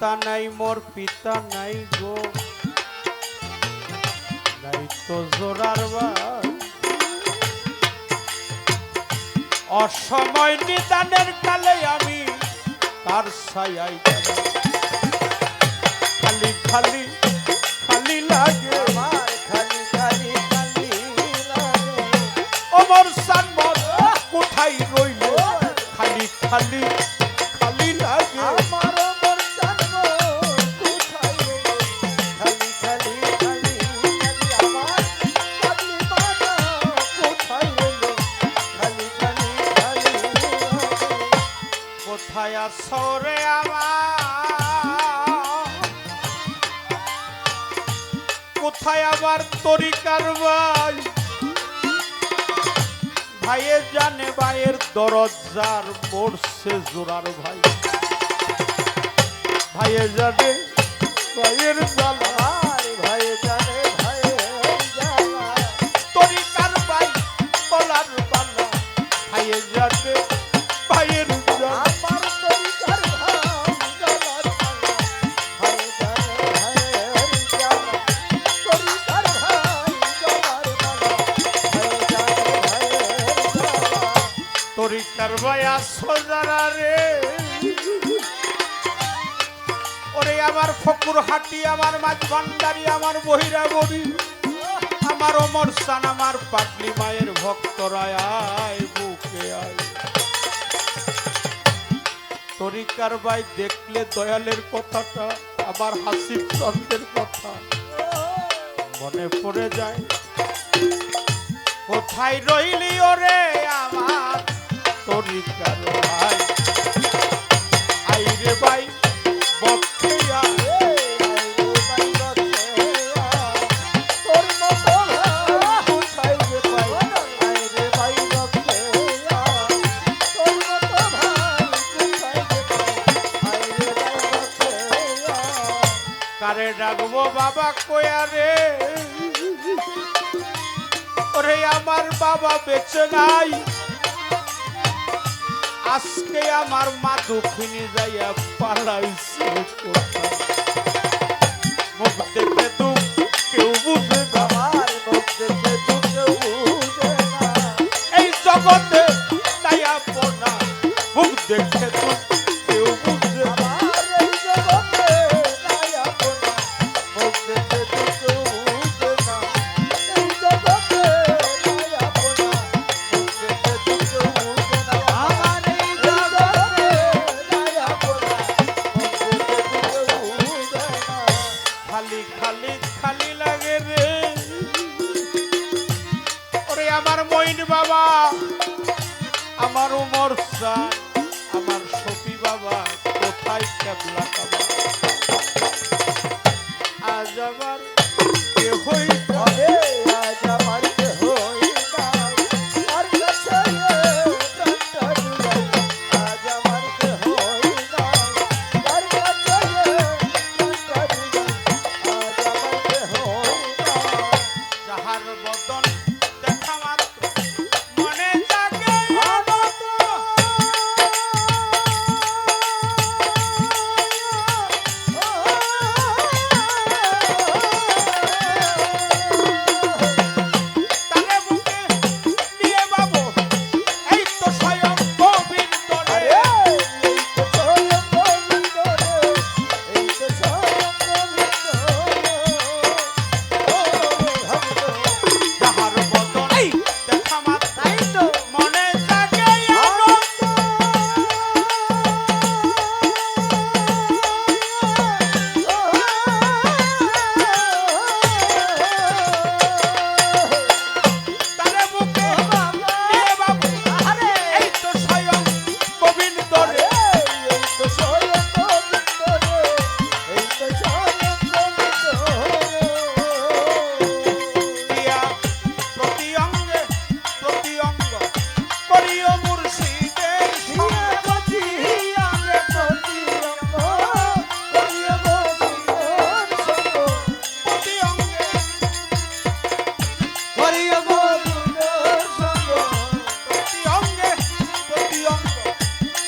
মাতা নাই মোর পিতা নাই গো নাই তো জোরার অসময় নিদানের কালে আমি তার ছায়াই খালি খালি খালি লাগে খালি খালি খালি লাগে দরজার পড়ছে জোরার ভাই। ভাইয়ে জানে ভাইয়ের জ্বালা। ভাই রে ওরে আমার ফকুর হাটি, আমার মাঝ ভান্ডারি, আমার বহিরা বড়ি। আমার অমর সান, আমার পাগলি মায়ের ভক্তরায় আয়। তরিকার ভাই দেখলে দয়ালের কথাটা আমার হাসিব চন্দ্রের কথা। মনে পড়ে যায়, কোথায় রইলি ওরে আমার তরিকার ভাই। আইরে ভাই বক্ষে আয়। কারে ডাকবো বাবা কয়া বাবা বেঁচে নাই। আজকে আমার মা দক্ষিণে যাইয়া পালাইছে। মুখ দেখে দুঃখ আজ আমার কে হইতে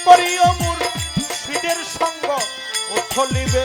করিও মুর সিদের সঙ্গ ও থলিবে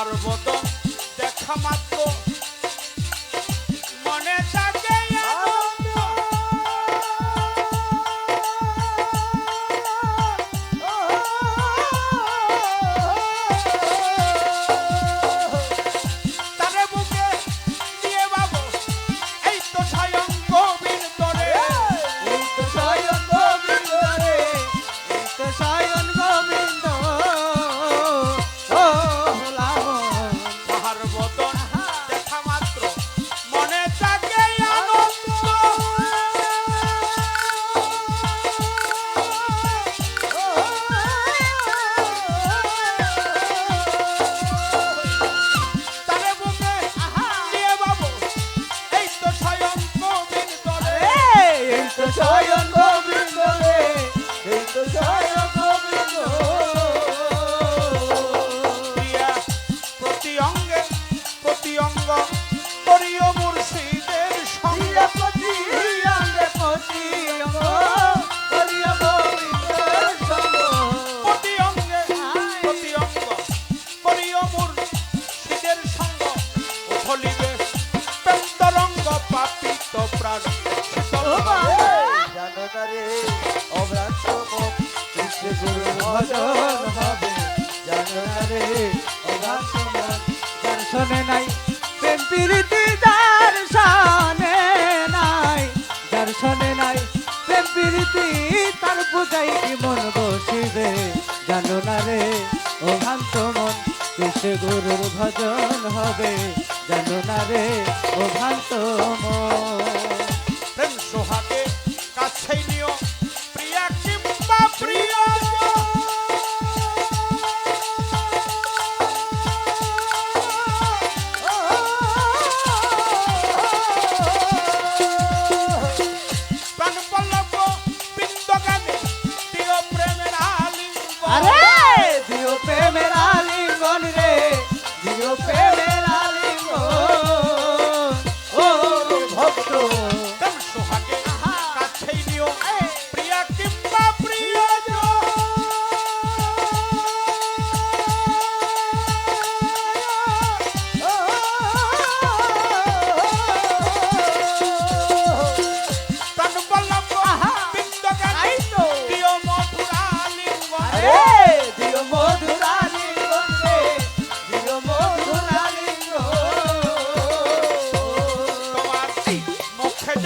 পার্বত দেখা মাত্র মনে নাই। প্রেম প্রীতি তার পূজাই কি মন বসিবে। জানো না রে, ও ভান্ত মন, কিসে গুরুর ভজন হবে? জানো না রে, ও ভান্ত 알아?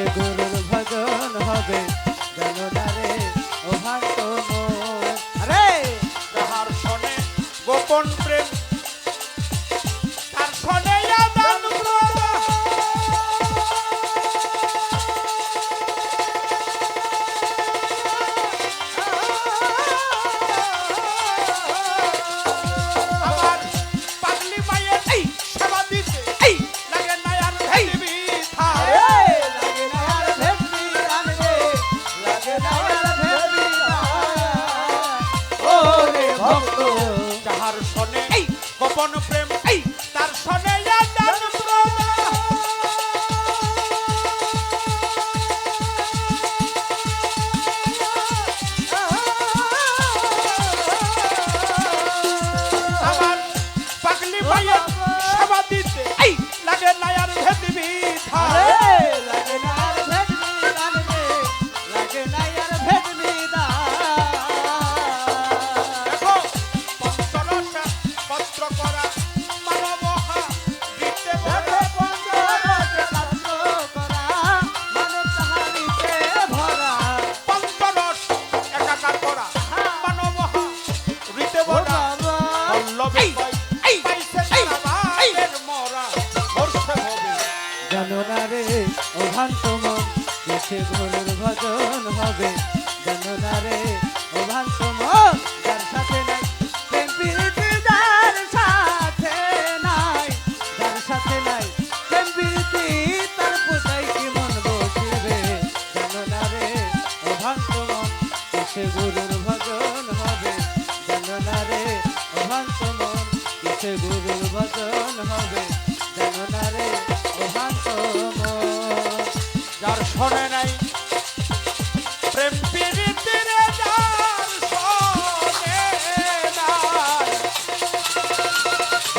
সে গুরুর ভজন হবে গেল গোপন সনে গোপন প্রেম তার সনে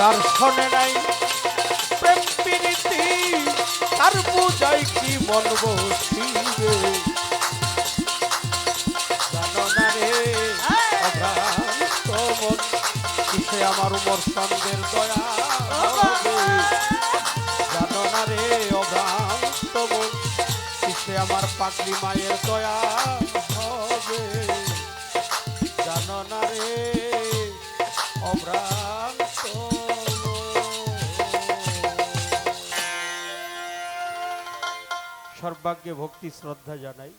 যার শোনে নাই। প্রেম প্রীতি, তার বুঝাই কি বলব শিবে আমার উমর সন্দের দয়া জানো না রে, অভ্রান্ত আমার পাগলি মায়ের দয়া সর্বাগ্যে ভক্তি শ্রদ্ধা জানাই।